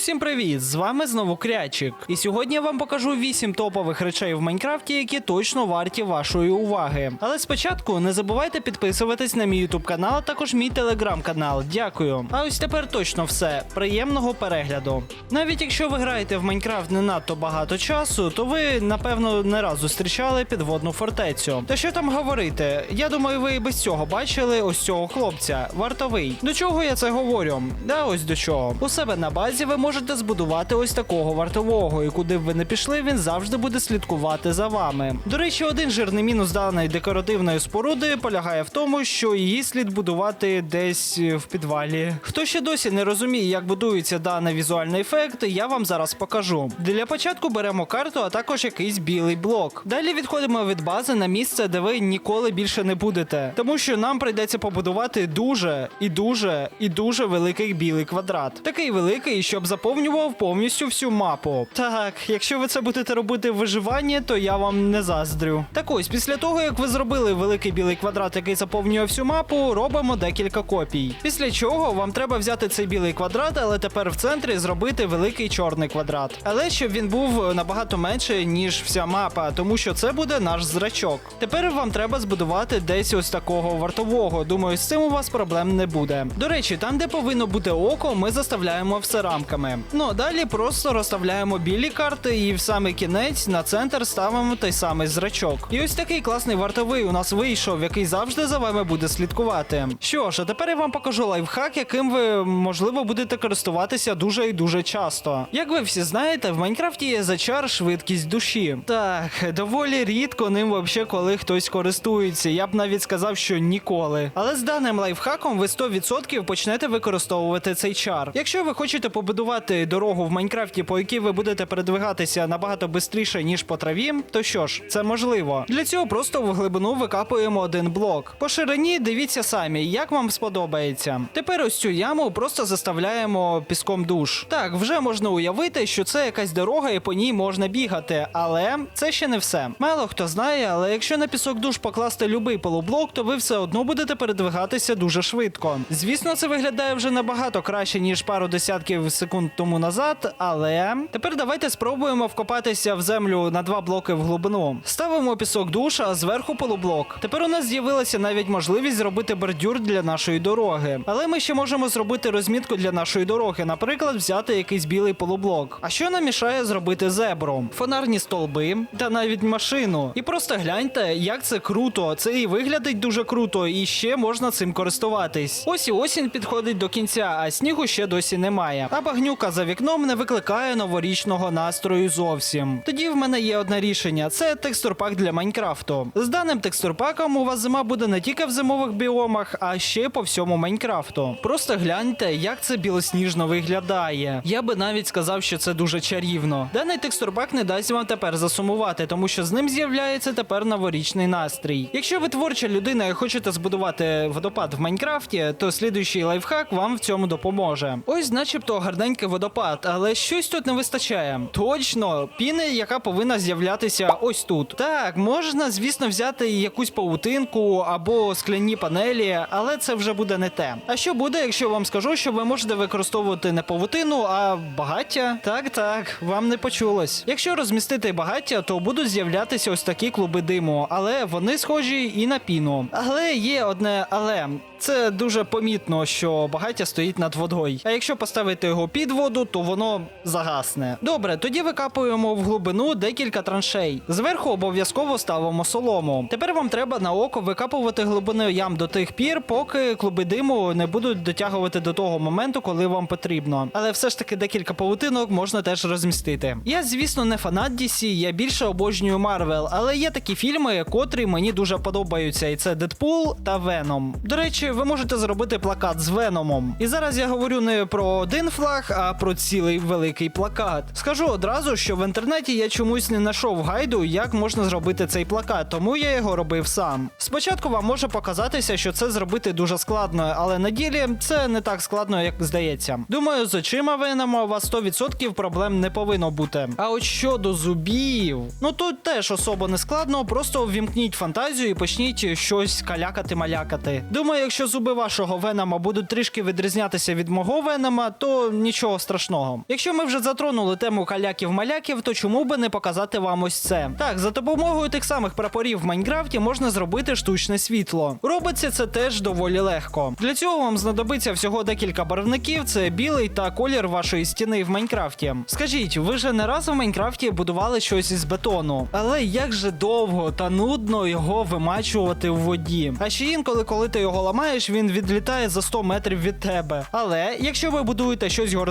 Усім привіт! З вами знову Крячик. І сьогодні я вам покажу 8 топових речей в Майнкрафті, які точно варті вашої уваги. Але спочатку не забувайте підписуватись на мій YouTube канал, а також мій телеграм-канал. Дякую. А ось тепер точно все. Приємного перегляду. Навіть якщо ви граєте в Майнкрафт не надто багато часу, то ви напевно не раз зустрічали підводну фортецю. Та що там говорити? Я думаю, ви без цього бачили ось цього хлопця, вартовий. До чого я це говорю? Да, ось до чого. У себе на базі ви можете збудувати ось такого вартового, і куди б ви не пішли, він завжди буде слідкувати за вами. До речі, один жирний мінус даної декоративної споруди полягає в тому, що її слід будувати десь е, в підвалі. Хто ще досі не розуміє, як будується даний візуальний ефект, я вам зараз покажу. Для початку беремо карту, а також якийсь білий блок. Далі відходимо від бази на місце, де ви ніколи більше не будете, тому що нам прийдеться побудувати дуже і дуже і дуже великий білий квадрат. Такий великий, щоб заповнював повністю всю мапу. Так, якщо ви це будете робити в виживанні, то я вам не заздрю. Так ось, після того як ви зробили великий білий квадрат, який заповнює всю мапу, робимо декілька копій. Після чого вам треба взяти цей білий квадрат, але тепер в центрі зробити великий чорний квадрат. Але щоб він був набагато менше, ніж вся мапа, тому що це буде наш зрачок. Тепер вам треба збудувати десь ось такого вартового. Думаю, з цим у вас проблем не буде. До речі, там, де повинно бути око, ми заставляємо все рамками. Ну а далі просто розставляємо білі карти, і в самий кінець на центр ставимо той самий зрачок. І ось такий класний вартовий у нас вийшов, який завжди за вами буде слідкувати. Що ж, а тепер я вам покажу лайфхак, яким ви можливо будете користуватися дуже і дуже часто. Як ви всі знаєте, в Майнкрафті є зачар швидкість душі. Так, доволі рідко ним вообще коли хтось користується. Я б навіть сказав, що ніколи. Але з даним лайфхаком ви 100% почнете використовувати цей чар. Якщо ви хочете побудувати дорогу в Майнкрафті, по якій ви будете передвигатися набагато швидше, ніж по траві, то що ж, це можливо. Для цього просто в глибину викапуємо один блок. По ширині дивіться самі, як вам сподобається. Тепер ось цю яму просто заставляємо піском душ. Так, вже можна уявити, що це якась дорога і по ній можна бігати, але це ще не все. Мало хто знає, але якщо на пісок душ покласти любий полублок, то ви все одно будете передвигатися дуже швидко. Звісно, це виглядає вже набагато краще, ніж пару десятків секунд тому назад, але тепер давайте спробуємо вкопатися в землю на два блоки в глибину. Ставимо пісок душ, а зверху полублок. Тепер у нас з'явилася навіть можливість зробити бордюр для нашої дороги. Але ми ще можемо зробити розмітку для нашої дороги, наприклад, взяти якийсь білий полублок. А що нам мішає зробити зебру? Фонарні столби та навіть машину. І просто гляньте, як це круто. Це і виглядить дуже круто, і ще можна цим користуватись. Ось і осінь підходить до кінця, а снігу ще досі немає. А багнюка за вікном не викликає новорічного настрою зовсім. Тоді в мене є одне рішення: це текстурпак для Майнкрафту. З даним текстурпаком у вас зима буде не тільки в зимових біомах, а ще по всьому Майнкрафту. Просто гляньте, як це білосніжно виглядає. Я би навіть сказав, що це дуже чарівно. Даний текстурпак не дасть вам тепер засумувати, тому що з ним з'являється тепер новорічний настрій. Якщо ви творча людина і хочете збудувати водопад в Майнкрафті, то слідуючий лайфхак вам в цьому допоможе. Ось, начебто, гарненький водопад, але щось тут не вистачає. Точно, піни, яка повинна з'являтися ось тут. Так, можна, звісно, взяти якусь паутинку або скляні панелі, але це вже буде не те. А що буде, якщо вам скажу, що ви можете використовувати не павутину, а багаття? Так, так, вам не почулось. Якщо розмістити багаття, то будуть з'являтися ось такі клуби диму, але вони схожі і на піну. Але є одне але. Це дуже помітно, що багаття стоїть над водою. А якщо поставити його під воду, то воно загасне. Добре, тоді викапуємо в глибину декілька траншей. Зверху обов'язково ставимо солому. Тепер вам треба на око викапувати глибину ям до тих пір, поки клуби диму не будуть дотягувати до того моменту, коли вам потрібно. Але все ж таки декілька павутинок можна теж розмістити. Я, звісно, не фанат DC, я більше обожнюю Марвел, але є такі фільми, котрі мені дуже подобаються, і це Дедпул та Веном. До речі, ви можете зробити плакат з Веномом. І зараз я говорю не про один флаг, а про цілий великий плакат. Скажу одразу, що в інтернеті я чомусь не знайшов гайду, як можна зробити цей плакат, тому я його робив сам. Спочатку вам може показатися, що це зробити дуже складно, але на ділі це не так складно, як здається. Думаю, з очима Венома у вас 100% проблем не повинно бути. А от щодо зубів, ну тут теж особо не складно, просто ввімкніть фантазію і почніть щось калякати-малякати. Думаю, якщо зуби вашого венома будуть трішки відрізнятися від мого венома, то нічого нічого страшного. Якщо ми вже затронули тему каляків-маляків, то чому би не показати вам ось це? Так, за допомогою тих самих прапорів в Майнкрафті можна зробити штучне світло. Робиться це теж доволі легко. Для цього вам знадобиться всього декілька барвників: це білий та колір вашої стіни в Майнкрафті. Скажіть, ви же не раз в Майнкрафті будували щось із бетону, але як же довго та нудно його вимачувати в воді. А ще інколи, коли ти його ламаєш, він відлітає за 100 метрів від тебе. Але якщо ви будуєте щось горизонтально,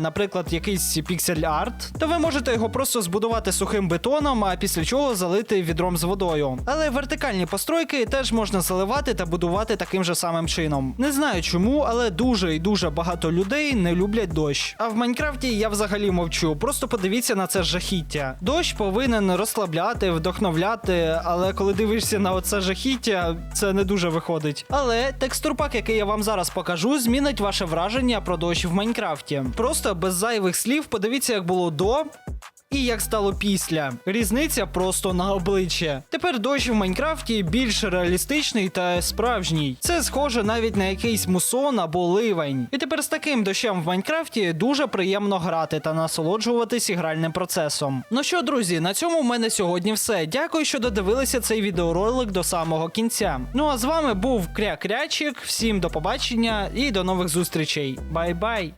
наприклад, якийсь піксель арт, то ви можете його просто збудувати сухим бетоном, а після чого залити відром з водою. Але вертикальні постройки теж можна заливати та будувати таким же самим чином. Не знаю чому, але дуже і дуже багато людей не люблять дощ. А в Майнкрафті я взагалі мовчу. Просто подивіться на це жахіття. Дощ повинен розслабляти, вдохновляти, але коли дивишся на оце жахіття, це не дуже виходить. Але текстурпак, який я вам зараз покажу, змінить ваше враження про дощ в Майнкрафті. Просто без зайвих слів подивіться, як було до. І як стало після. Різниця просто на обличчя. Тепер дощ в Майнкрафті більш реалістичний та справжній. Це схоже навіть на якийсь мусон або ливень. І тепер з таким дощем в Майнкрафті дуже приємно грати та насолоджуватись ігральним процесом. Ну що, друзі, на цьому в мене сьогодні все. Дякую, що додивилися цей відеоролик до самого кінця. Ну а з вами був Кря Крячик. Всім до побачення і до нових зустрічей. Бай-бай!